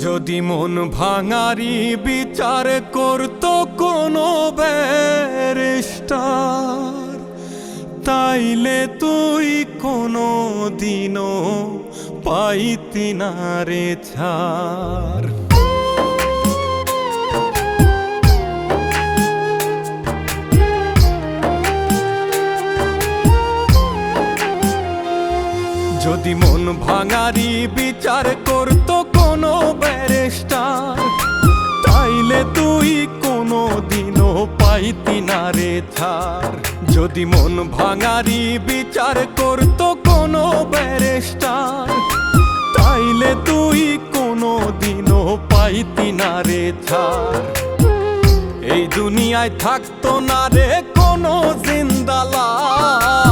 যদি মন ভাঙারি বিচার করত কোনো ব্যারিস্টার, তাইলে তুই কোনো দিনও পাইতি না রে ছাড়। যদি মন ভাঙারি বিচার করত কোনো ব্যারিস্টার তাইলে তুই কোনো দিনও পাইতি না রে ছাড় যদি মন ভাঙারি বিচার করত কোনো ব্যারিস্টার। তাইলে তুই কোনো দিনও পাইতি না রে ছাড় এই দুনিয়ায় থাকতো না রে কোনো জিন্দালাস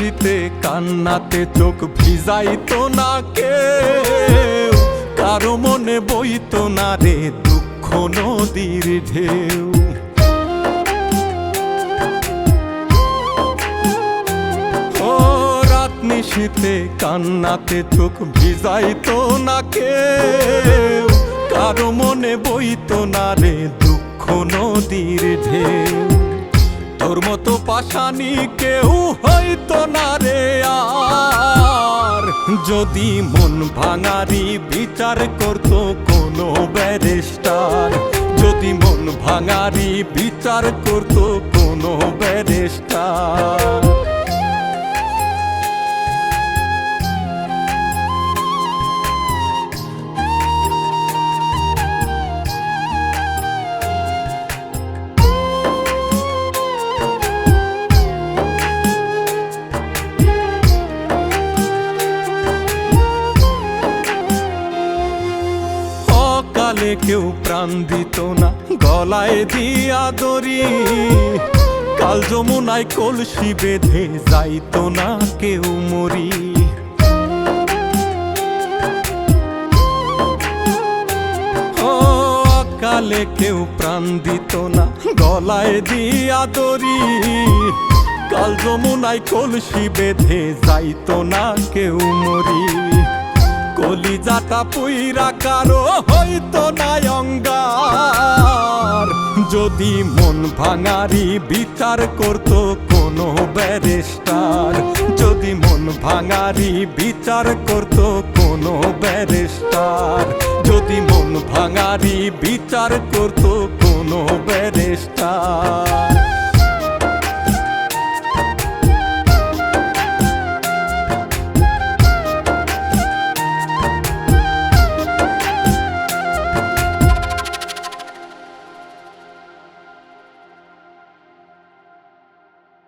নিশীতে কান্নাতে চোখ ভিজাইত না কেউ। কারও মনে বইত না রে দুঃখ নদীর ঢেউ। ও রাত কান্নাতে চোখ ভিজাইত না কেউ। কারও মনে বইতো না রে দুঃখ নদীর ঢেউ। তোর মতো পাশানি কেউ হয়তো না রে আর। যদি মন ভাঙারি বিচার করতো কোনো ব্যারিস্টার। যদি মন ভাঙারি বিচার করতো কোনো ব্যারিস্টার। কেউ প্রাণ দিত না, গলায় দিয়া দড়ি। কাল যমুনায় কলসি বেঁধে যাইত না কেউ মরি ও অকালে কেউ প্রাণ দিত না, গলায় দিয়া দড়ি। কাল যমুনায় কলসি বেঁধে যাইত না কেউ মরি কলিজাটা পুইরা কারও হইতো না অঙ্গার। যদি মন ভাঙারি বিচার করতো কোনো ব্যারিস্টার। যদি মন ভাঙারি বিচার করতো কোনো ব্যারিস্টার। যদি মন ভাঙারি বিচার করতো কোনো ব্যারিস্টার।